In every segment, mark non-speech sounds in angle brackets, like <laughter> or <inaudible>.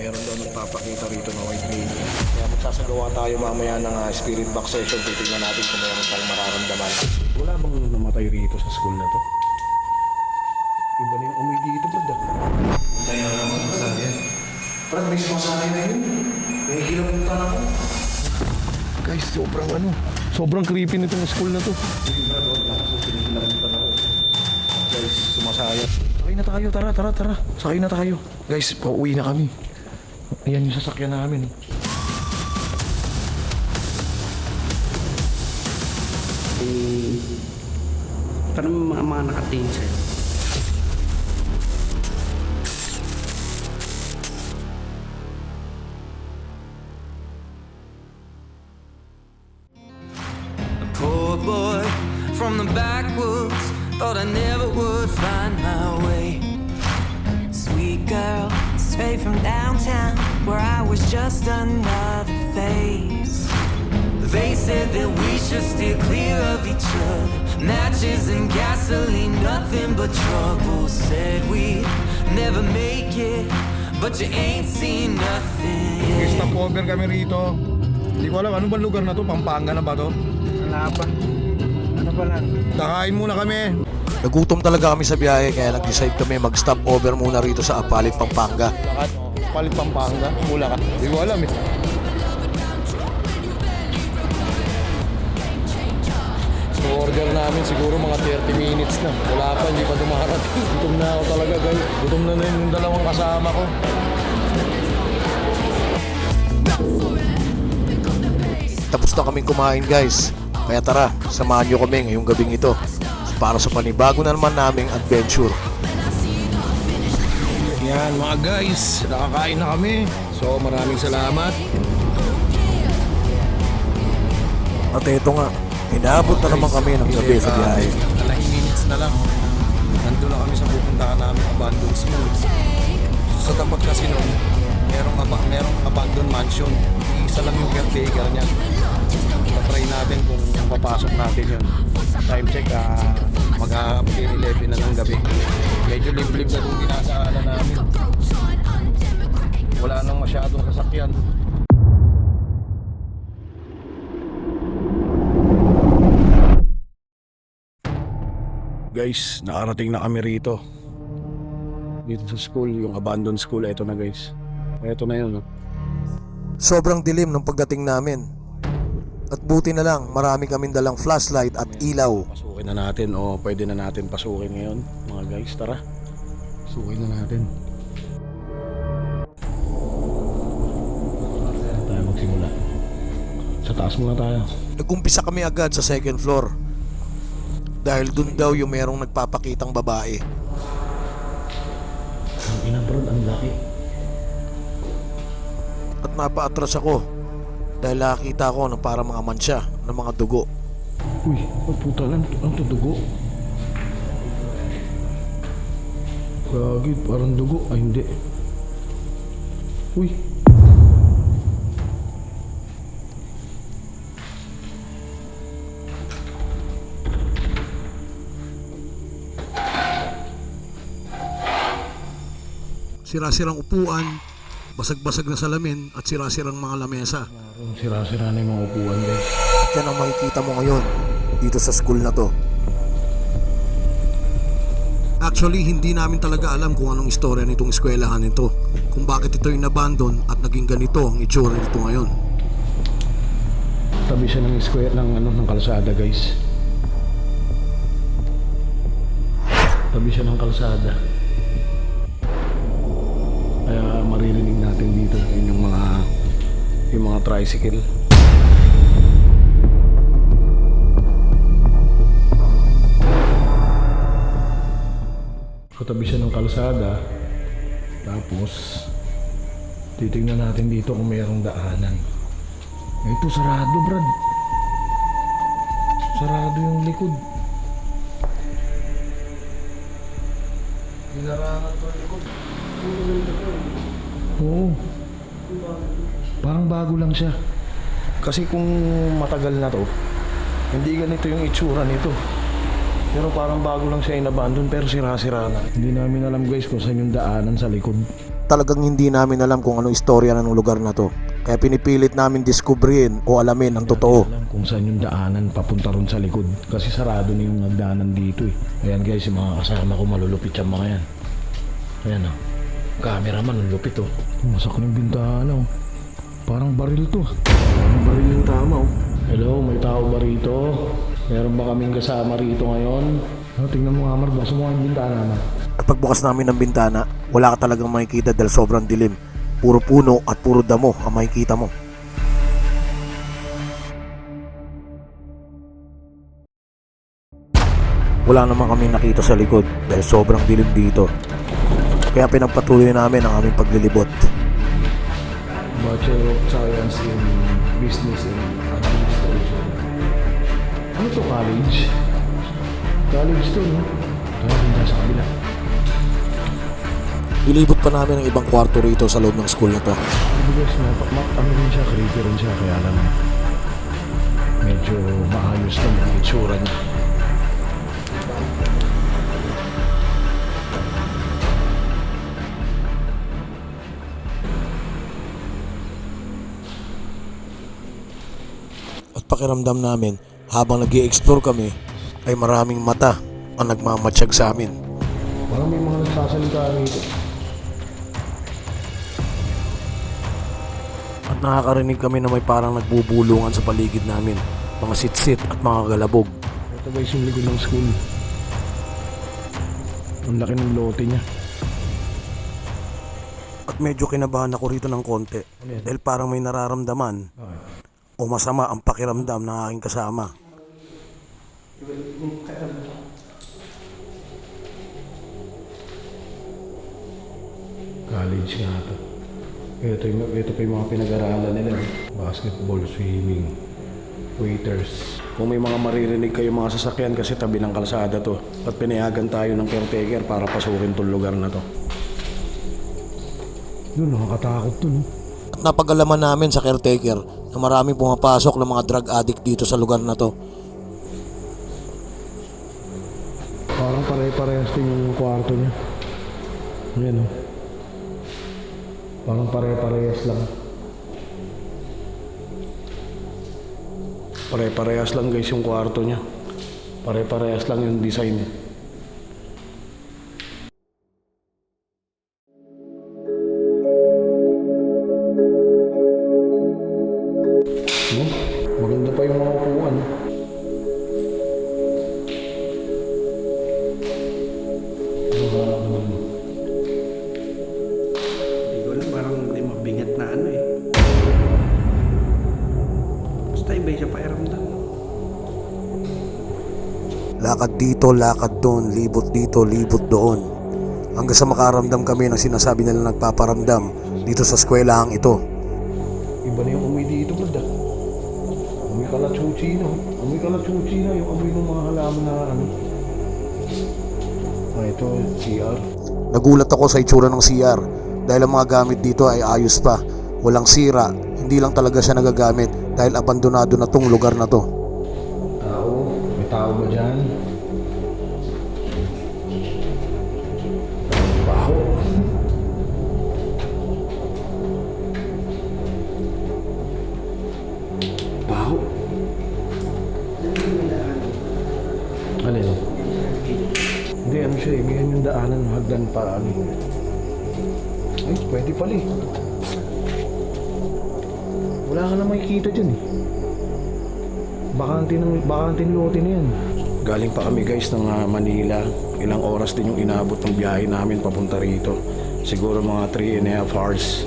Meron daw nagpapakita rito na white lady. Kaya magsasagawa tayo mamaya ng ah, spirit box session. Titignan natin kung meron tayong mararamdaman. Wala bang namatay rito sa school na to? Iba na yung umoy dito, brad. Tayo na naman sa yan. Brad, may sumasanay na yun. May kilapunta na ako. Guys, sobrang ano. Sobrang creepy nitong school na to. Guys, sumasaya. Sakay na tayo, tara, tara, tara. Sakay na tayo. Guys, pauwi na kami. Ayan yung sasakyan namin. oh. Eh, parang mga, mga nakatingin sa'yo. Poor boy from the backwoods, thought I never would find my way. Sweet girl, straight from downtown, where I was just another face. They said that we should steer clear of each other. Matches and gasoline, nothing but trouble. Said we'd never make it, but you ain't seen nothing. Stop over kami rito. Hindi ko alam, ano ba lugar na to? Pampanga na ba to? Wala pa. Ano pa lang? Kakain muna kami. Nagutom talaga kami sa biyahe kaya nag-decide kami mag-stop over muna rito sa Apalit, Pampanga. Oh. Palit Pampanga. Bulacan. Hindi ko alam eh. So order namin siguro mga 30 minutes na. Wala pa, hindi pa dumarating. <laughs> Gutom na ako talaga guys. Gutom na na yung dalawang kasama ko. Tapos na kaming kumain guys. Kaya tara, samahan nyo kami ngayong gabing ito para sa panibago na naman naming adventure. Yan mga guys, nakakain na kami. So maraming salamat. At ito nga, inabot na naman kami ng gabi sa biyahe. 9 minutes na lang. Nandun na kami sa pupuntahan namin abandoned school. Sa tapat kasi nun, merong, aba- merong abandoned mansion. Isa lang yung caretaker niya. Try natin kung papasok natin yun. Time check, ah, mag-11 na ng gabi. Medyo liblib na itong dinasaanan namin. Wala nang masyadong sasakyan. Guys, nakarating na kami rito. Dito sa school, yung abandoned school, eto na guys. Eto na yun. oh. Sobrang dilim ng pagdating namin. At buti na lang, marami kaming dalang flashlight at ilaw. Pasukin na natin o pwede na natin pasukin ngayon. Mga guys, tara. Pasukin na natin. Tayo magsimula. Sa taas muna tayo. Nagumpisa kami agad sa second floor. Dahil dun daw yung merong nagpapakitang babae. Ang ina bro, ang laki. At napaatras ako dahil nakakita ko ng para mga mansya ng mga dugo. Uy, puta lang, ang tudugo. Gagi, parang dugo. Ay, hindi. Uy. Sira-sirang upuan, basag-basag na salamin at sira-sirang mga lamesa. Parang sira-sira na yung mga upuan, guys. At yan ang makikita mo ngayon dito sa school na to. Actually, hindi namin talaga alam kung anong istorya nitong eskwelahan nito. Kung bakit ito yung nabandon at naging ganito ang itsura nito ngayon. Tabi siya ng square ng ano ng kalsada, guys. Tabi siya ng kalsada. Mga tricycle. So tabi siya ng kalsada. Tapos titignan natin dito kung mayroong daanan. Ito, sarado, Brad. Sarado yung likod. Dinarangan ko likod. Oo. Parang bago lang siya. Kasi kung matagal na to, hindi ganito yung itsura nito. Pero parang bago lang siya inabandon pero sira-sira na. Hindi namin alam guys kung saan yung daanan sa likod. talagang hindi namin alam kung anong istorya ng lugar na to. Kaya pinipilit namin diskubrihin o alamin ang totoo. alam kung saan yung daanan papunta ron sa likod. Kasi sarado na yung nagdaanan dito eh. Ayan guys, yung mga kasama ko malulupit yung mga yan. Ayan oh. Cameraman, ang lupit oh. Masak na yung bintana oh. Parang baril to. Parang baril yung tama oh. Hello, may tao ba rito? Meron ba kaming kasama rito ngayon? Oh, tingnan mo nga Mar, buksan mo nga yung bintana na. At pagbukas namin ng bintana, wala ka talagang makikita dahil sobrang dilim. Puro puno at puro damo ang makikita mo. Wala naman kami nakita sa likod dahil sobrang dilim dito. Kaya pinagpatuloy namin ang aming paglilibot. Bachelor of Science in Business and Administration. Ano to college? College to, no? Din sa kabila. Ilibot pa namin ang ibang kwarto rito sa loob ng school na to. Hindi guys, na, ano rin siya, creepy rin siya, kaya lang medyo maayos lang ang itsura niya. Pakiramdam namin habang nag explore kami ay maraming mata ang nagmamatsyag sa amin. Parang may mga nagsasalita rito. At nakakarinig kami na may parang nagbubulungan sa paligid namin. Mga sitsit at mga galabog. Ito guys yung likod ng school. Ang laki ng lote niya. At medyo kinabahan ako rito ng konti. Dahil parang may nararamdaman o masama ang pakiramdam ng aking kasama. College nga ito. Ito, yung, ito pa yung mga pinag-aralan nila. eh. Basketball, swimming, waiters. Kung may mga maririnig kayo mga sasakyan kasi tabi ng kalsada to. At pinayagan tayo ng caretaker para pasukin tong lugar na to. Yun, nakakatakot to, no? At napagalaman namin sa caretaker na maraming pumapasok ng mga drug addict dito sa lugar na to. Parang pare-parehas din yung kwarto niya. Ayan, oh. Parang pare-parehas lang. Pare-parehas lang guys yung kwarto niya. Pare-parehas lang yung design. Iba siya pakiramdam. Lakad dito, lakad doon, libot dito, libot doon. Hanggang sa makaramdam kami ng sinasabi nila nagpaparamdam dito sa eskwelahang ito. Iba na yung amoy dito, Brad. Amoy kalachuchi na. Amoy kalachuchi na. Yung amoy ng mga halaman na ano. Ah, ito, CR. Nagulat ako sa itsura ng CR dahil ang mga gamit dito ay ayos pa. Walang sira, hindi lang talaga siya nagagamit dahil abandonado na tong lugar na to. Tao. May tao ba dyan? Baho. Baho. Alin? Hindi, ano siya eh. Ganyan yung daanan, hagdan pa ano. Ay, pwede pala eh. Wala ka na makikita dyan eh. Bakante ng bakante ng lote na yan. Galing pa kami guys ng ah, Manila. Ilang oras din yung inabot ng biyahe namin papunta rito. Siguro mga 3 and a half hours.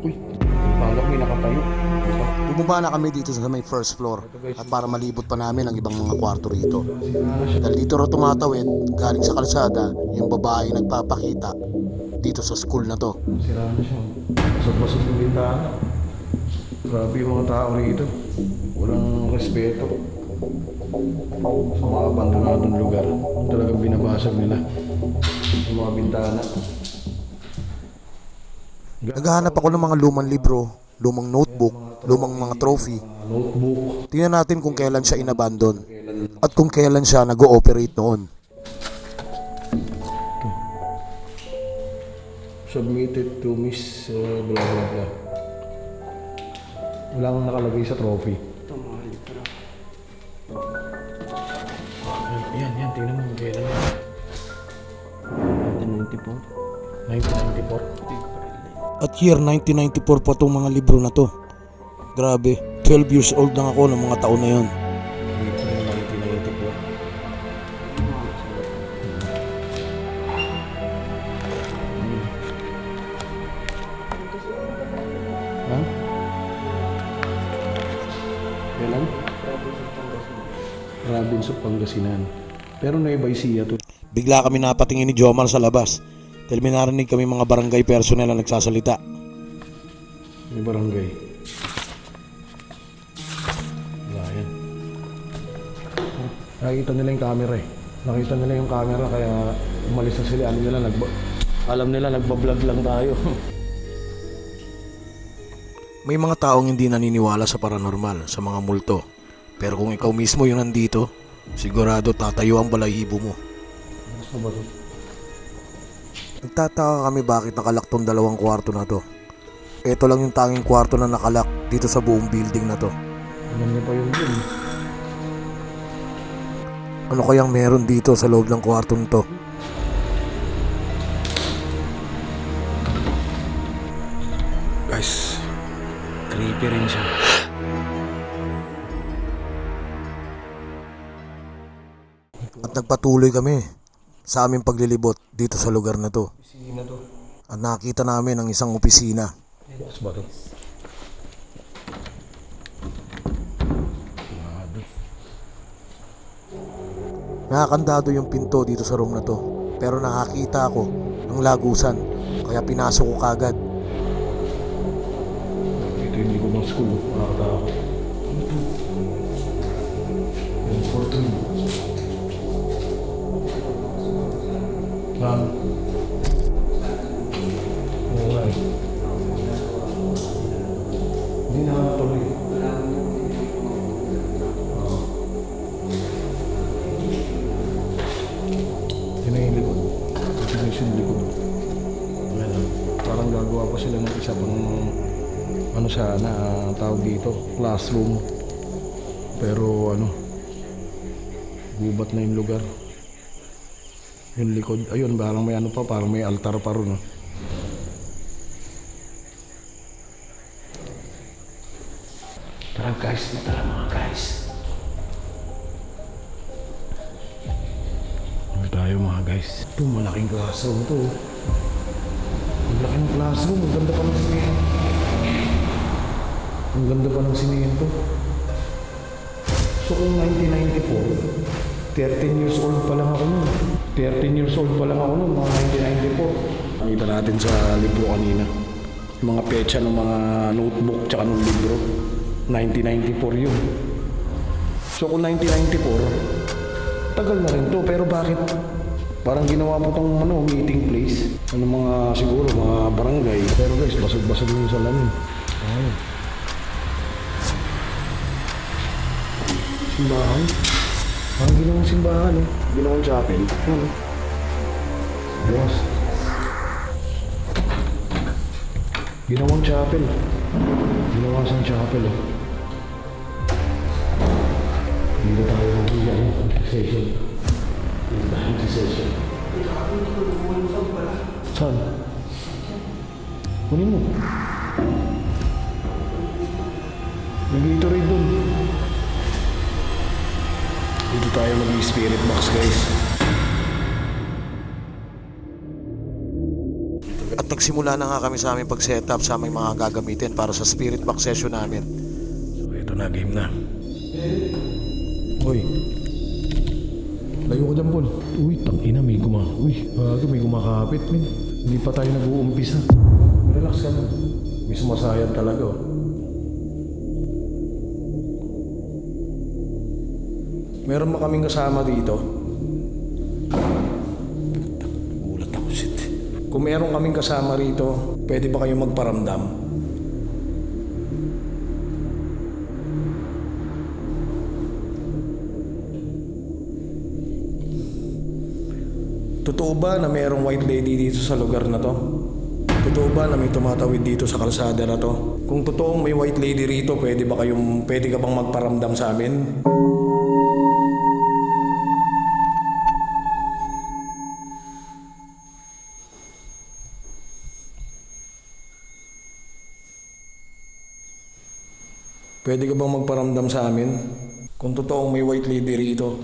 Uy, balak may nakatayo. Bumaba na kami dito sa may first floor at para malibot pa namin ang ibang mga kwarto rito. Dahil dito ro tumatawid, galing sa kalsada, yung babae nagpapakita dito sa school na to. Sira na siya. Basag-basag yung bintana. Grabe yung mga tao rito. Walang respeto. Sa mga abandonadong lugar. Talagang binabasag nila. Yung mga bintana. Naghahanap ako ng mga lumang libro, lumang notebook, lumang mga trophy. Tingnan natin kung kailan siya inabandon at kung kailan siya nag-ooperate noon. Submitted to Miss uh, blah blah blah. Wala kang nakalagay sa trophy. Ito mga libro. Yan, yan. Tingnan mo. Kailan yan? 1994. 1994. At year 1994 pa itong mga libro na to. Grabe, 12 years old lang ako ng mga taon na yon. Pero Nueva Ecija to. Bigla kami napatingin ni Jomar sa labas. Dahil may narinig kami mga barangay personnel na nagsasalita. May barangay. Wala yan. Nakikita nila yung camera eh. Nakita nila yung camera kaya umalis na sila. Ano nila, nagba- alam nila nagbablog lang tayo. <laughs> May mga taong hindi naniniwala sa paranormal, sa mga multo. Pero kung ikaw mismo yung nandito, sigurado tatayo ang balahibo mo. Gusto ba to? Nagtataka kami bakit nakalak tong dalawang kwarto na to. Ito lang yung tanging kwarto na nakalak dito sa buong building na to. Alam niya pa yung yun. Ano kayang meron dito sa loob ng kwartong to? Guys, creepy rin siya. At nagpatuloy kami sa aming paglilibot dito sa lugar na to. Sino to? At nakita namin ang isang opisina. Box ba to? Nakakandado yung pinto dito sa room na to. Pero nakakita ako ng lagusan. Kaya pinasok ko kagad. Ito yung likod ng school. Nakakatakot. Nga eh. Hindi na tuloy. Oo. Yun na yung likod. Yung likod. Ayan, parang gagawa pa sila ng isa pang ano sana ang tawag dito classroom pero ano gubat na yung lugar yung likod ayun parang may ano pa parang may altar pa ron oh. tara guys tara mga guys. Ano tayo mga guys? Ito malaking classroom to oh. ang laki ng classroom ang ganda pa ng simento. Ang ganda pa ng simento. So kung 1994 13 years old pa lang ako nun 13 years old pa lang ako nun mga 1994 nakita natin sa libro kanina yung mga pecha ng mga notebook tsaka ng libro 1994 yun so kung 1994 tagal na rin to pero bakit Parang ginawa po tong ano, meeting place. Ano mga siguro mga barangay. Pero guys, basag-basag yung salamin. Ano? Simbahan? Parang ginawang simbahan eh. Ginawang chapel. Ano? Bukas. Ginawang chapel. Ginawa siyang chapel eh. Dito tayo mag-iyan. Session. Simbahan sa session. Saan? Kunin mo. Rin dun. Dito tayo mag-spirit box guys. At nagsimula na nga kami sa aming pag-setup sa aming mga gagamitin para sa spirit box session namin. So ito na, game na. Uy. Layo ko dyan, Paul. Uy, tangina, may guma... Uy, bago may gumakapit, min. Hindi pa tayo nag-uumpisa. Relax ka na. May sumasayad talaga, oh. Meron ba kaming kasama dito? Gulat ako, shit. Kung meron kaming kasama rito, pwede ba kayo magparamdam? Totoo ba na mayroong white lady dito sa lugar na to? Totoo ba na may tumatawid dito sa kalsada na to? Kung totoong may white lady rito, pwede ba kayong, pwede ka bang magparamdam sa amin? Pwede ka bang magparamdam sa amin? Kung totoong may white lady rito,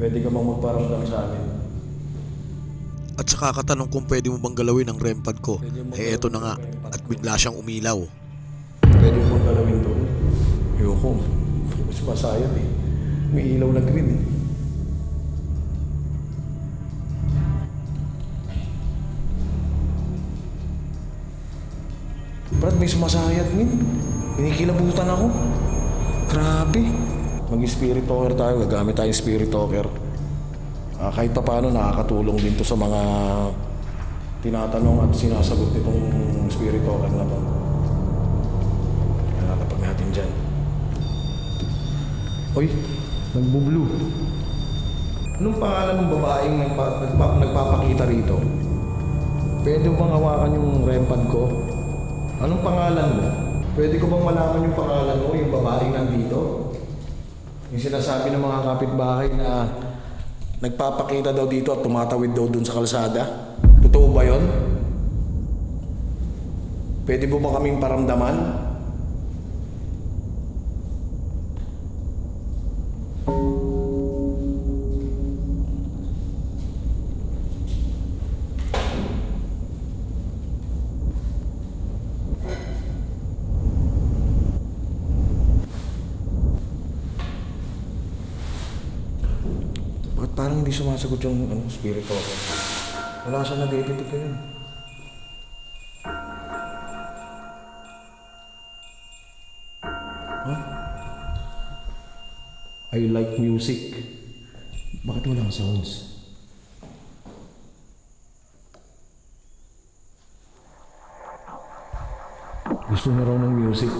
pwede ka bang magparamdam sa amin? At saka katanong kung pwede mo bang galawin ang rempad ko. Eh eto na nga. At bigla siyang umilaw. Pwede mo bang galawin to? Ayoko. Mas masayang eh. May ilaw na green eh. Sumasayat min. Kinikilabutan ako. Grabe. Mag-spirit talker tayo. Gagamit tayong spirit talker. Ah, kahit pa paano nakakatulong din to sa mga tinatanong at sinasagot nitong spirit talker na to. Nakakapag natin dyan. Oy, nagbo-blue. Anong pangalan ng babaeng nagpa, nagpa, nagpapakita rito? Pwede mo bang hawakan yung rempad ko? Anong pangalan mo? Pwede ko bang malaman yung pangalan mo, yung babaeng nandito? Yung sinasabi ng mga kapitbahay na nagpapakita daw dito at tumatawid daw dun sa kalsada? Totoo ba yon? Pwede mo ba kaming paramdaman? Sumasagot yung ano, spirit ko? Wala siya nag-edit yun. Huh? I like music. Bakit walang sounds? Gusto niya raw ng music.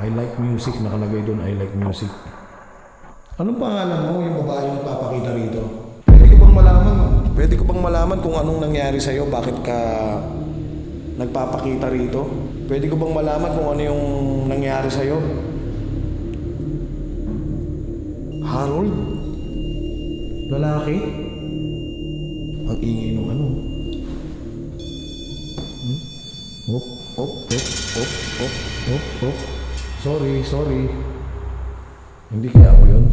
I like music. Nakalagay doon, I like music. Anong pangalan mo, yung babae yung papakita rito? Pwede ko bang malaman? Pwede ko bang malaman kung anong nangyari sa'yo? Bakit ka nagpapakita rito? Pwede ko bang malaman kung ano yung nangyari sa'yo? Harold? Lalaki? Ang ingay nung ano? Hmm? Hop, hop, hop, hop, hop, hop, hop. Sorry, sorry. Hindi kaya ako yun?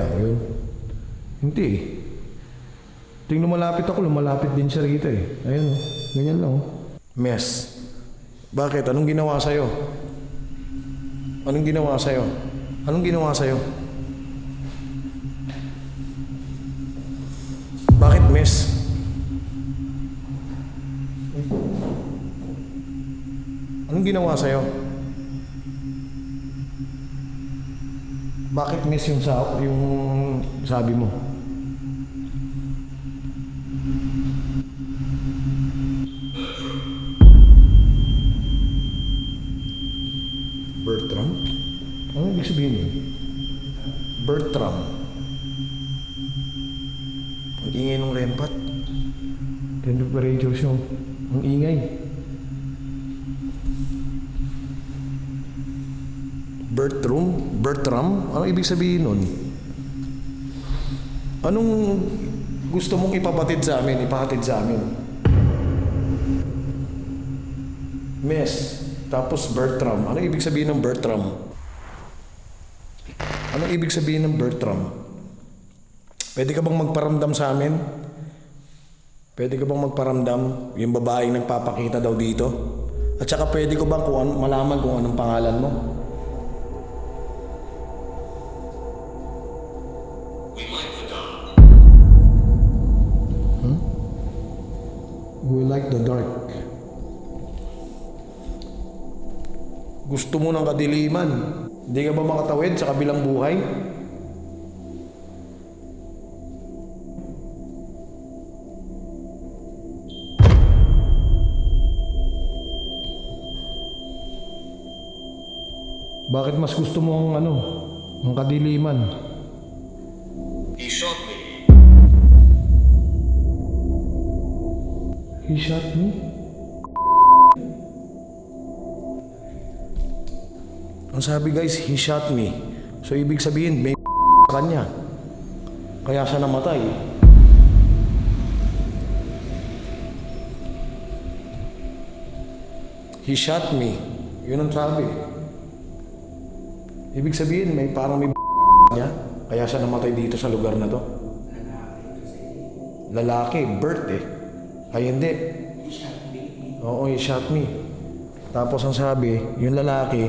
Ako yun? Hindi eh. Tingnan lumalapit ako, lumalapit din siya rito eh. Ayun oh, ganyan lang oh. Mess. Bakit? Anong ginawa sa'yo? Anong ginawa sa'yo? Anong ginawa sa'yo? Bakit mess? Anong ginawa sa'yo? Bakit miss yung sa yung sabi mo? Bertram? Ano ibig sabihin yun? Bertram. Ang ingay ng rempat. Temperatures yung ang ingay. Bertram? Bertram? Ano ibig sabihin nun? Anong gusto mong ipapatid sa amin, ipahatid sa amin? Miss, tapos Bertram. Ano ibig sabihin ng Bertram? Ano ibig sabihin ng Bertram? Pwede ka bang magparamdam sa amin? Pwede ka bang magparamdam yung babaeng nagpapakita daw dito? At saka pwede ko bang kung malaman kung anong pangalan mo? Like the dark. Gusto mo ng kadiliman. Hindi ka ba makatawid sa kabilang buhay? Bakit mas gusto mo ang ano, ang kadiliman? He shot me? Ang sabi guys, he shot me. So ibig sabihin, may <laughs> sa kanya. Kaya siya namatay. He shot me. Yun ang sabi. Ibig sabihin, may parang may <laughs> niya. Kaya siya namatay dito sa lugar na to. Lalaki, birth eh. Ay hindi. Oo, he shot me. Tapos ang sabi, yung lalaki,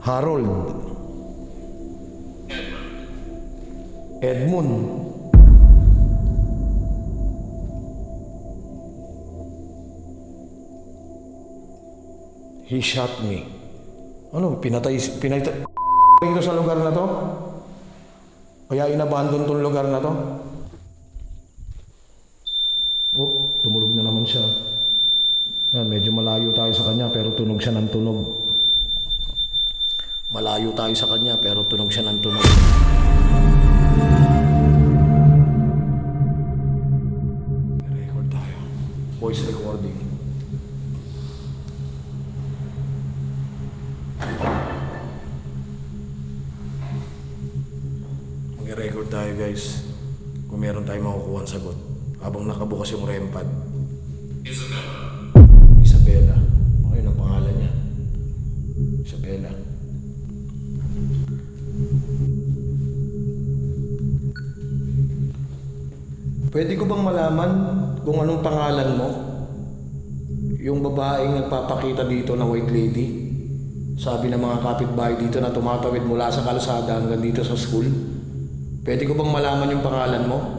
Harold. Edmund. He shot me. Ano, pinatay, pinatay, dito sa lugar na to? Kaya inabandon tong lugar na to? Isabela. Okay, ang pangalan niya. Isabela. Pwede ko bang malaman kung anong pangalan mo? Yung babaeng nagpapakita dito na white lady? Sabi ng mga kapitbahay dito na tumatawid mula sa kalsada hanggang dito sa school? Pwede ko bang malaman yung pangalan mo?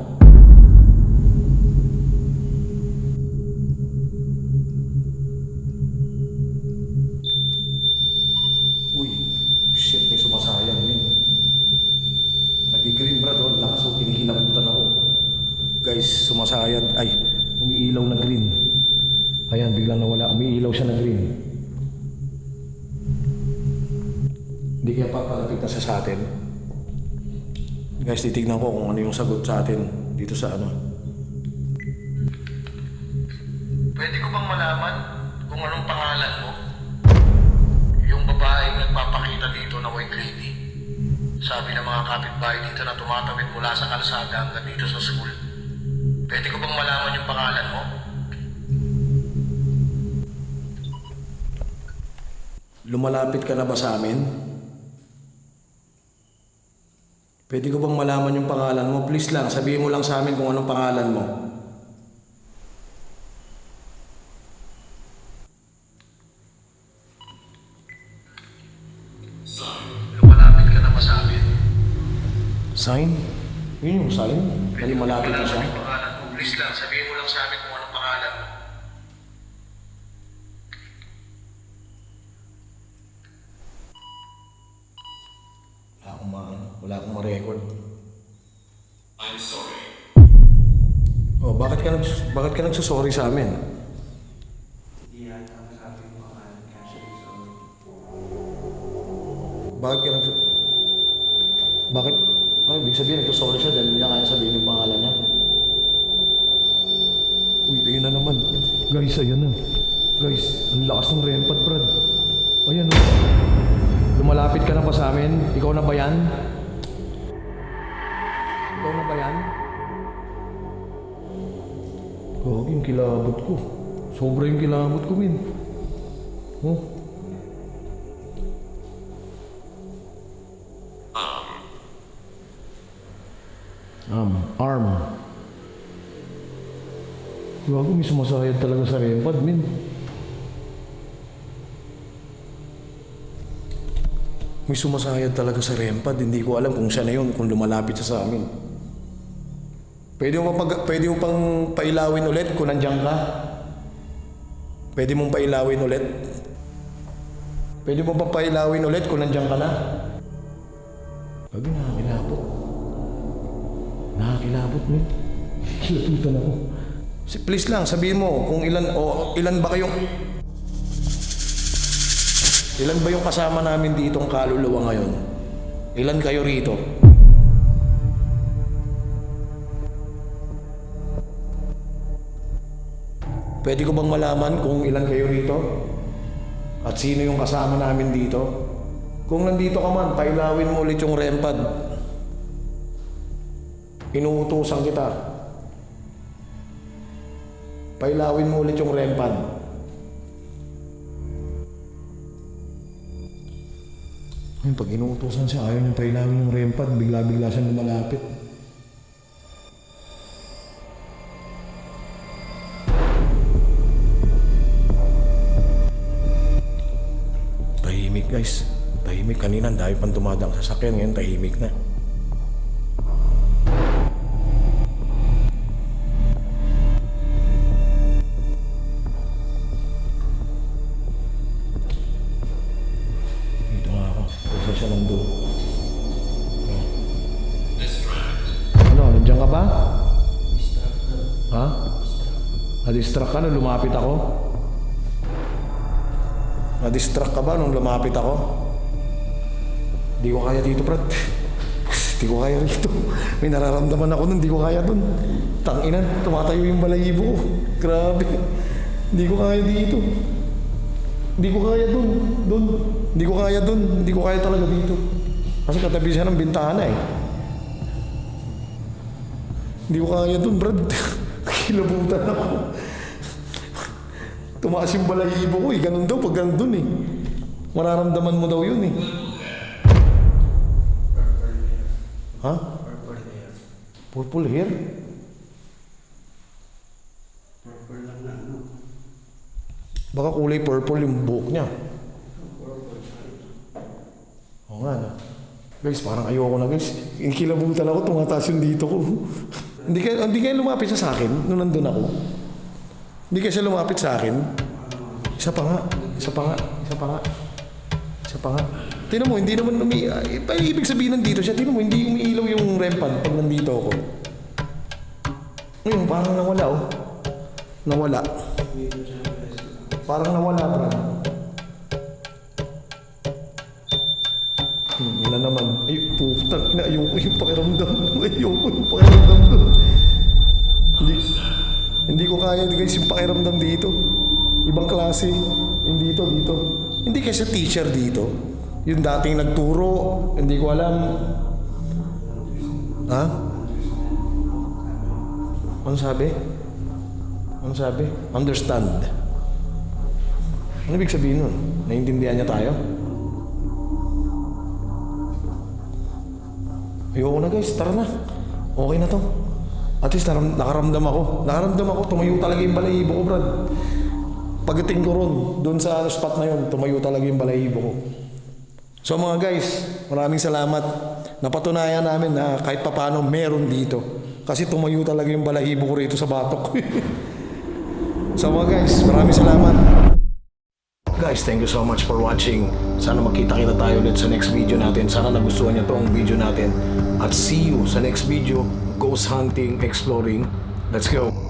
Guys, titignan ko kung ano yung sagot sa atin dito sa ano. Pwede ko bang malaman kung anong pangalan mo? Yung babaeng nagpapakita dito na white lady. Sabi ng mga kapitbahay dito na tumatawid mula sa kalsada hanggang dito sa school. Pwede ko bang malaman yung pangalan mo? Lumalapit ka na ba sa amin? Pwede ko bang malaman yung pangalan mo? Please lang, sabihin mo lang sa amin kung anong pangalan mo. Sign? Yun yung sign? Na lumalapit na siya? pangalan mo. Please lang, sabihin mo lang sa amin kung anong pangalan mo. Wala akong ma wala akong ma-record. I'm sorry. Oh, bakit ka nag bakit ka nagsusorry sa amin? Bakit ka nagsu... kilabot ko. Sobra yung kilabot ko, min. Oh. Um, arm. Gago, may sumasayad talaga sa rempad, min. May sumasayad talaga sa rempad. Hindi ko alam kung siya na yun, kung lumalapit siya sa amin. Pwede mo, pag, pwede mo pang pailawin ulit kung nandiyan ka? Pwede mong pailawin ulit? Pwede mo pang pailawin ulit kung nandiyan ka na? Gabi, nakakilabot. Nakakilabot, <laughs> min. Kilapitan ako. Please lang, sabihin mo kung ilan o ilan ba kayong Ilan ba yung kasama namin ditong kaluluwa ngayon? Ilan kayo rito? Pwede ko bang malaman kung ilan kayo rito? At sino yung kasama namin dito? Kung nandito ka man, pailawin mo ulit yung rempad. Inuutosan kita. Pailawin mo ulit yung rempad. Ayun, pag inuutosan siya, ayaw niyang pailawin yung rempad, bigla-bigla siya lumalapit. Guys. Tahimik kanina, dahil pang dumadang sasakyan, ngayon tahimik na. Dito nga ako. Kasi siya lang doon. Ano, nandiyan ka ba? Ha? Na-distract ka nung lumapit ako? Na-distract ka ba nung lumapit ako? Di ko kaya dito, Brad. <laughs> Di ko kaya rito. May nararamdaman ako nun, di ko kaya dun. Tanginan, tumatayo yung balayibo ko. Grabe. Di ko kaya dito. Di ko kaya dun. Dun. Di ko kaya dun. Di ko kaya talaga dito. Kasi katabi siya ng bintana eh. Di ko kaya dun, Brad. <laughs> Kilabutan ako. Tumaas yung balahibo ko eh. Ganun daw pag ganun dun eh. Mararamdaman mo daw yun eh. Ha? Purple hair? Baka kulay purple yung buhok niya. Oo nga na. Guys, parang ayoko na guys. Ikilabutan ako, tumataas yung dito ko. <laughs> hindi kayo, hindi kayo lumapit sa akin nung nandun ako. Hindi kayo siya lumapit sa akin. Isa pa nga, isa pa nga, isa pa nga. Isa pa nga. Tingnan mo, hindi naman umi... eh, pa ibig sabihin nandito siya. Tingnan mo, hindi umiilaw yung REM pad pag nandito ako. Ngayon, parang nawala oh. Nawala. Parang nawala, bro. Hmm, na naman. Ay, putang ina. Ayoko yung pakiramdam. <laughs> Ayoko yung pakiramdam. Hindi, hindi ko kaya guys yung pakiramdam dito. Ibang klase. Hindi dito, dito. Hindi kasi teacher dito. Yung dating nagturo, hindi ko alam. Ha? Ano sabi? Ano sabi? Understand. Ano ibig sabihin nun? Naintindihan niya tayo? Ayoko na guys, tara na. Okay na to. At least naram, nakaramdam ako. Nakaramdam ako, tumayo talaga yung balahibo ko, Brad. Pagdating ko ron, doon sa spot na yun, tumayo talaga yung balahibo ko. So mga guys, maraming salamat. Napatunayan namin na kahit papano meron dito. Kasi tumayo talaga yung balahibo ko rito sa batok. <laughs> so mga guys, maraming salamat. Guys, thank you so much for watching. Sana magkita-kita tayo ulit sa next video natin. Sana nagustuhan niyo tong video natin. At see you sa next video, ghost hunting, exploring. Let's go!